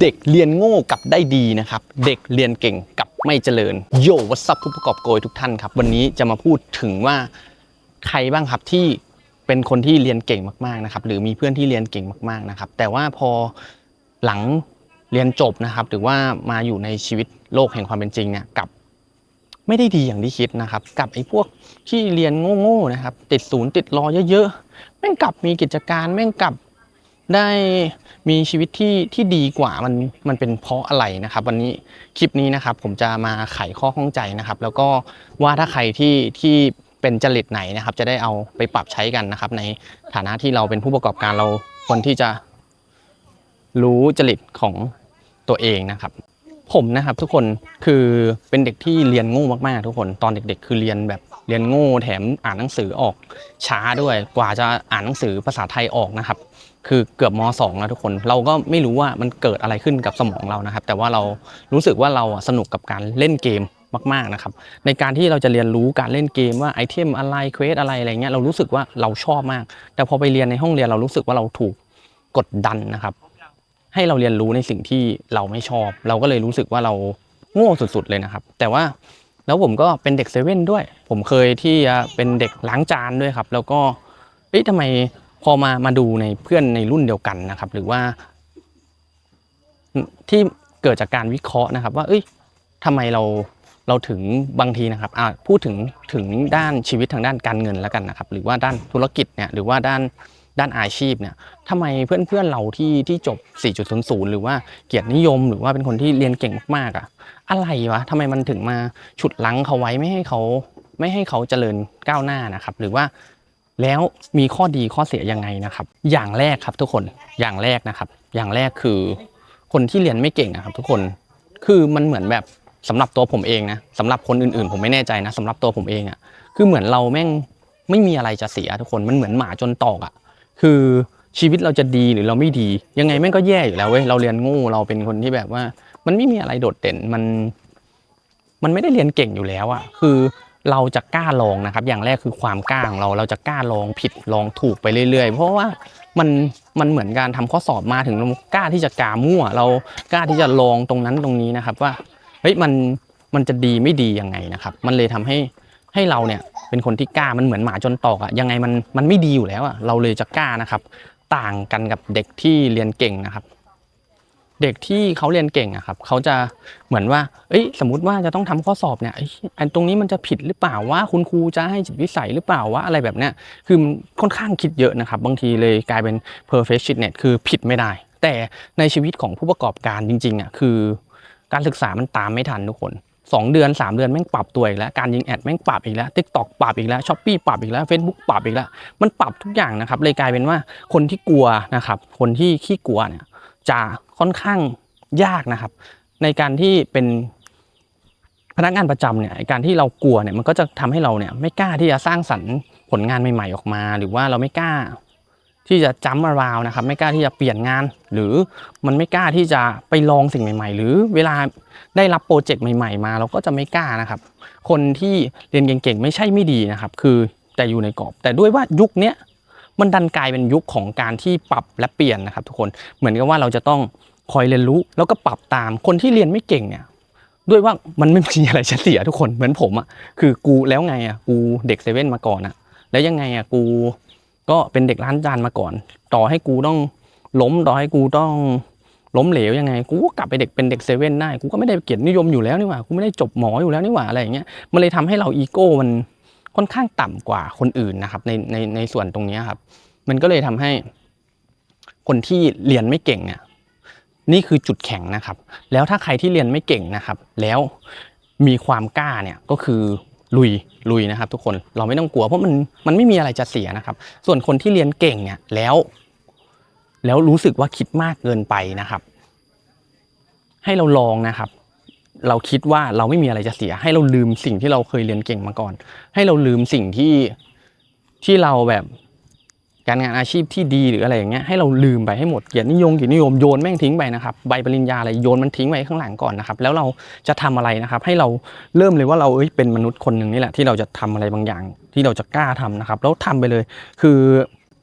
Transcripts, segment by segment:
เด็กเรียนโง่กับได้ดีนะครับ เด็กเรียนเก่งกับไม่เจริญ โยวัสดุผู้ประกอบโกยทุกท่านครับ วันนี้จะมาพูดถึงว่าใครบ้างครับที่เป็นคนที่เรียนเก่งมากๆนะครับ หรือมีเพื่อนที่เรียนเก่งมากๆนะครับ แต่ว่าพอหลังเรียนจบนะครับ หรือว่ามาอยู่ในชีวิตโลกแห่งความเป็นจริงเนี่ยกลับไม่ได้ดีอย่างที่คิดนะครับ กับไอ้พวกที่เรียนโง่ๆนะครับ ติดศูนย์ติดรอเยอะๆแม่งกลับมีกิจการแม่งกลับ ได้มีชีวิตที่ที่ดีกว่ามันมันเป็นเพราะอะไรนะครับ วันนี้คลิปนี้นะครับ ผมจะมาไขข้อข้องใจนะครับ แล้วก็ว่าถ้าใครที่ที่เป็นจริตไหนนะครับ จะได้เอาไปปรับใช้กันนะครับ ในฐานะที่เราเป็นผู้ประกอบการเราควรที่จะรู้จริตของตัวเองนะครับ ผมนะครับทุกคนคือเป็นเด็กที่เรียนโง่มากๆ ทุกคนตอนเด็ก ๆ คือเรียนแบบเรียนโง่แถมอ่านหนังสือออกช้าด้วยกว่าจะอ่านหนังสือภาษาไทยออกนะครับ คือเกือบมสองแล้วทุกคน เราก็ไม่รู้ว่ามันเกิดอะไรขึ้นกับสมองเรานะครับ แต่ว่าเรารู้สึกว่าเราสนุกกับการเล่นเกมมากๆนะครับ ในการที่เราจะเรียนรู้การเล่นเกมว่าไอเทมอะไรเควสอะไรอะไรเงี้ยเรารู้สึกว่าเราชอบมาก แต่พอไปเรียนในห้องเรียนเรารู้สึกว่าเราถูกกดดันนะครับ ให้เราเรียนรู้ในสิ่งที่เราไม่ชอบ เราก็เลยรู้สึกว่าเราโง่สุดๆเลยนะครับ แต่ว่าแล้วผมก็เป็นเด็กเซเว่นด้วย ผมเคยที่จะเป็นเด็กล้างจานด้วยครับ แล้วก็เอ๊ะทำไม พอมามาดูในเพื่อนในรุ่นเดียวกันนะครับ หรือว่า ที่เกิดจากการวิเคราะห์นะครับ ว่า เอ้ยทำไมเราเราถึงบางทีนะครับอ่าพูดถึงถึงด้านชีวิตทางด้านการเงินแล้วกันนะครับ หรือว่าด้านธุรกิจเนี่ยหรือว่าด้านด้านอาชีพเนี่ยทำไมเพื่อนๆเราที่ที่จบ 4.00 หรือว่าเกียรตินิยม หรือว่าเป็นคนที่เรียนเก่งมากๆอะ อะไรวะทำไมมันถึงมาฉุดลังเขาไว้ไม่ให้เขาไม่ให้เขาเจริญก้าวหน้านะครับ หรือว่า แล้วมีข้อดีข้อเสียยังไงนะครับ อย่างแรกครับทุกคนอย่างแรกนะครับ อย่างแรกคือคนที่เรียนไม่เก่งนะครับ ทุกคนคือมันเหมือนแบบสำหรับตัวผมเองนะสำหรับคนอื่นๆ ผมไม่แน่ใจนะสำหรับตัวผมเองอะ่ะคือเหมือนเราแม่งไม่มีอะไรจะเสียทุกคนมันเหมือนหมาจนตอกอะ่ะคือชีวิตเราจะดีหรือเราไม่ดี ยังไงแม่งก็แย่อยู่แล้วเว้ยเราเรียนโงูเราเป็นคนที่แบบว่า มันไม่มีอะไรโดดเด่นมัน มันไม่ได้เรียนเก่งอยู่แล้วอะ่ะคือ เราจะกล้าลองนะครับ อย่างแรกคือความกล้าของเราเราจะกล้าลองผิดลองถูกไปเรื่อย ๆ เพราะว่ามันมันเหมือนการทำข้อสอบมาถึงเรากล้าที่จะกามั่ว เรากล้าที่จะลองตรงนั้นตรงนี้นะครับว่าเฮ้ยมันมันจะดีไม่ดียังไงนะครับ มันเลยทำให้ให้เราเนี่ยเป็นคนที่กล้ามันเหมือนหมาจนตอกอะยังไงมันมันไม่ดีอยู่แล้วอะเราเลยจะกล้านะครับ ต่างกันกับเด็กที่เรียนเก่งนะครับ เด็กที่เขาเรียนเก่งอะครับเขาจะเหมือนว่า เอ้ย สมมติว่าจะต้องทำข้อสอบเนี่ยไอ้อันตรงนี้มันจะผิดหรือเปล่าว่าคุณครูจะให้จิตวิสัยหรือเปล่าว่าอะไรแบบเนี้ยคือมันค่อนข้างคิดเยอะนะครับ บางทีเลยกลายเป็น perfectionist คือผิดไม่ได้ แต่ในชีวิตของผู้ประกอบการจริงๆอะคือ การศึกษามันตามไม่ทันทุกคน2 เดือน 3 เดือนแม่งปรับตัวอีกแล้ว การยิงแอดแม่งปรับอีกแล้วทิกตอกปรับอีกแล้วช้อปปี้ปรับอีกแล้ว Facebook ปรับอีกแล้ว มันปรับทุกอย่างนะครับเลยกลายเป็นว่าคนที่กลัวนะครับคนที่ขี้กลัวเนี่ย จะค่อนข้างยากนะครับ ในการที่เป็นพนักงานประจำเนี่ยการที่เรากลัวเนี่ยมันก็จะทำให้เราเนี่ยไม่กล้าที่จะสร้างสรรค์ผลงานใหม่ ๆออกมา หรือว่าเราไม่กล้าที่จะจำมาราวนะครับ ไม่กล้าที่จะเปลี่ยนงาน หรือมันไม่กล้าที่จะไปลองสิ่งใหม่ ๆ หรือเวลาได้รับโปรเจกต์ใหม่ ๆ มาเราก็จะไม่กล้านะครับ คนที่เรียนเก่งๆไม่ใช่ไม่ดีนะครับ คือแต่อยู่ในกรอบ แต่ด้วยว่ายุคนี้ มันดันกลายเป็นยุคของการที่ปรับและเปลี่ยนนะครับ ทุกคนเหมือนกับว่าเราจะต้องคอยเรียนรู้แล้วก็ปรับตามคนที่เรียนไม่เก่งเนี่ยด้วยว่ามันไม่มีอะไรจะเสียทุกคนเหมือนผมอะคือกูแล้วไงอะกูเด็กเซเว่นมาก่อนอะแล้วยังไงอะกูก็เป็นเด็กร้านจานมาก่อน ต่อให้กูต้องล้มต่อให้กูต้องล้มเหลวยังไง กูก็กลับไปเด็กเป็นเด็กเซเว่นได้ กูก็ไม่ได้เกียรตินิยมอยู่แล้วนี่หว่า กูไม่ได้จบหมออยู่แล้วนี่หว่าอะไรอย่างเงี้ย มันเลยทำให้เราอีโก้มัน ค่อนข้างต่ำกว่าคนอื่นนะครับในในในส่วนตรงนี้ครับ มันก็เลยทำให้ คนที่เรียนไม่เก่งเนี่ยนี่คือจุดแข็งนะครับ แล้วถ้าใครที่เรียนไม่เก่งนะครับ แล้วมีความกล้าเนี่ยก็คือลุยลุยนะครับ ทุกคนเราไม่ต้องกลัวเพราะมันมันไม่มีอะไรจะเสียนะครับ ส่วนคนที่เรียนเก่งเนี่ยแล้ว แล้วรู้สึกว่าคิดมากเกินไปนะครับ ให้เราลองนะครับ เราคิดว่าเราไม่มีอะไรจะเสีย ให้เราลืมสิ่งที่เราเคยเรียนเก่งมาก่อน ให้เราลืมสิ่งที่ที่เราแบบการงานอาชีพที่ดีหรืออะไรอย่างเงี้ยให้เราลืมไปให้หมดเกียรตินิยมเกียรตินิยมโยนแม่งทิ้งไปนะครับใบปริญญาอะไรโยนมันทิ้งไว้ข้างหลังก่อนนะครับแล้วเราจะทำอะไรนะครับ ให้เราเริ่มเลยว่าเราเอ้ยเป็นมนุษย์คนหนึ่งนี่แหละที่เราจะทำอะไรบางอย่าง ที่เราจะกล้าทำนะครับ แล้วทำไปเลย คือ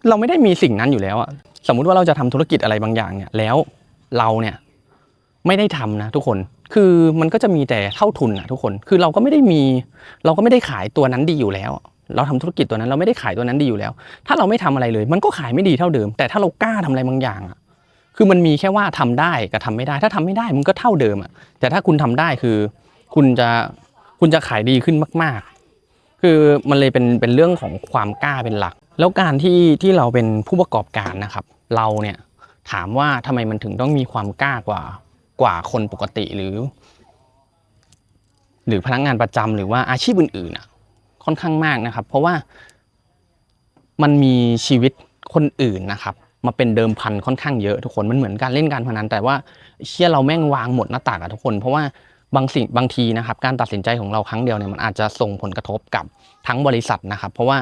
เราไม่ได้มีสิ่งนั้นอยู่แล้วอะสมมุติว่าเราจะทำธุรกิจอะไรบางอย่างเนี่ยแล้วเราเนี่ยไม่ได้ทำนะทุกคน คือมันก็จะมีแต่เท่าทุนนะทุกคน คือเราก็ไม่ได้มี เราก็ไม่ได้ขายตัวนั้นดีอยู่แล้ว เราทำธุรกิจตัวนั้นเราไม่ได้ขายตัวนั้นดีอยู่แล้ว ถ้าเราไม่ทำอะไรเลย มันก็ขายไม่ดีเท่าเดิม แต่ถ้าเรากล้าทำอะไรบางอย่างอะคือมันมีแค่ว่าทำได้กับทำไม่ได้ ถ้าทำไม่ได้มันก็เท่าเดิมอะแต่ถ้าคุณทำได้คือ คุณจะคุณจะขายดีขึ้นมาก ๆ คือมันเลยเป็นเป็นเรื่องของความกล้าเป็นหลัก แล้วการที่ที่เราเป็นผู้ประกอบการนะครับ เราเนี่ยถามว่าทำไมมันถึงต้องมีความกล้ากว่า กว่าคนปกติหรือ หรือพนักงานประจำหรือว่าอาชีพอื่นๆอะ ค่อนข้างมากนะครับ เพราะว่ามันมีชีวิตคนอื่นนะครับ มาเป็นเดิมพันค่อนข้างเยอะทุกคนมันเหมือนการเล่นการพนันแต่ว่าเชื่อเราแม่งวางหมดหน้าตากอะทุกคน เพราะว่าบางสิ่งบางทีนะครับ การตัดสินใจของเราครั้งเดียวเนี่ยมันอาจจะส่งผลกระทบกับทั้งบริษัทนะครับ เพราะว่า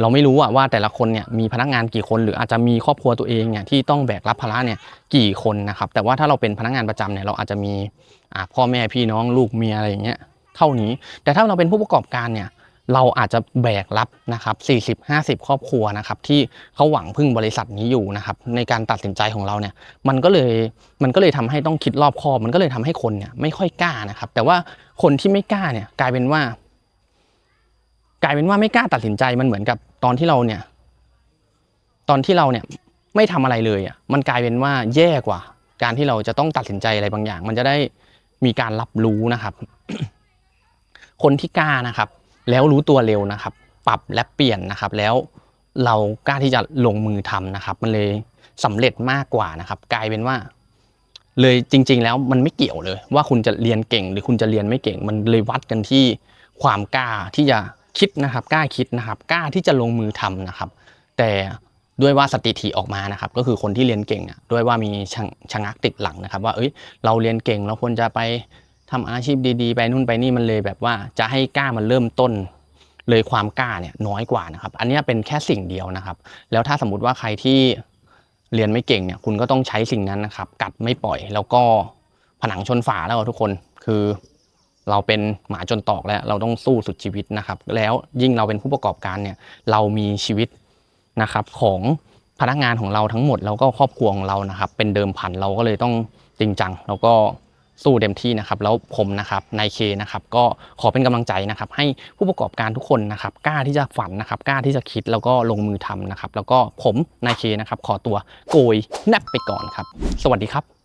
เราไม่รู้ว่าแต่ละคนเนี่ยมีพนักงานกี่คน หรืออาจจะมีครอบครัวตัวเองเนี่ยที่ต้องแบกรับภาระเนี่ยกี่คนนะครับ แต่ว่าถ้าเราเป็นพนักงานประจำเนี่ยเราอาจจะมีพ่อแม่พี่น้องลูกเมียอะไรอย่างเงี้ยเท่านี้ แต่ถ้าเราเป็นผู้ประกอบการเนี่ยเราอาจจะแบกรับนะครับ40 50 ครอบครัวนะครับที่เขาหวังพึ่งบริษัทนี้อยู่นะครับในการตัดสินใจของเราเนี่ยมันก็เลยมันก็เลยทำให้ต้องคิดรอบคอบ มันก็เลยทำให้คนเนี่ยไม่ค่อยกล้านะครับ แต่ว่าคนที่ไม่กล้าเนี่ยกลายเป็นว่ากลายเป็นว่าไม่กล้าตัดสินใจมันเหมือนกับ ตอนที่เราเนี่ย ตอนที่เราเนี่ยไม่ทำอะไรเลยอะมันกลายเป็นว่าแย่กว่า การที่เราจะต้องตัดสินใจอะไรบางอย่าง มันจะได้มีการรับรู้นะครับ คนที่กล้านะครับ แล้วรู้ตัวเร็วนะครับ ปรับและเปลี่ยนนะครับ แล้วเรากล้าที่จะลงมือทำนะครับ มันเลยสำเร็จมากกว่านะครับ กลายเป็นว่า เลยจริง ๆ แล้วมันไม่เกี่ยวเลย ว่าคุณจะเรียนเก่ง หรือคุณจะเรียนไม่เก่ง มันเลยวัดกันที่ความกล้าที่จะ คิดนะครับ กล้าคิดนะครับ กล้าที่จะลงมือทำนะครับ แต่ด้วยว่าสถิติออกมานะครับ ก็คือคนที่เรียนเก่งอะด้วยว่ามีชะชงักติดหลังนะครับ ว่าเอ้ยเราเรียนเก่งเราควรจะไปทำอาชีพดีๆ ไปนู่นไปนี่มันเลยแบบว่าจะให้กล้ามันเริ่มต้น เลยความกล้าเนี่ยน้อยกว่านะครับ อันนี้เป็นแค่สิ่งเดียวนะครับ แล้วถ้าสมมติว่าใครที่เรียนไม่เก่งเนี่ยคุณก็ต้องใช้สิ่งนั้นนะครับ กัดไม่ปล่อย แล้วก็ผนังชนฝาแล้วทุกคนคือ เราเป็นหมาจนตอกแล้ว เราต้องสู้สุดชีวิตนะครับ แล้วยิ่งเราเป็นผู้ประกอบการเนี่ยเรามีชีวิตนะครับของพนักงานของเราทั้งหมดแล้วก็ครอบครัวของเรานะครับ เป็นเดิมพันเราก็เลยต้องจริงจังแล้วก็สู้เต็มที่นะครับ แล้วผมนะครับนายเคนะครับ ก็ขอเป็นกำลังใจนะครับ ให้ผู้ประกอบการทุกคนนะครับ กล้าที่จะฝันนะครับ กล้าที่จะคิดแล้วก็ลงมือทำนะครับ แล้วก็ผมนายเคนะครับ ขอตัวโกยแนบไปก่อนครับ สวัสดีครับ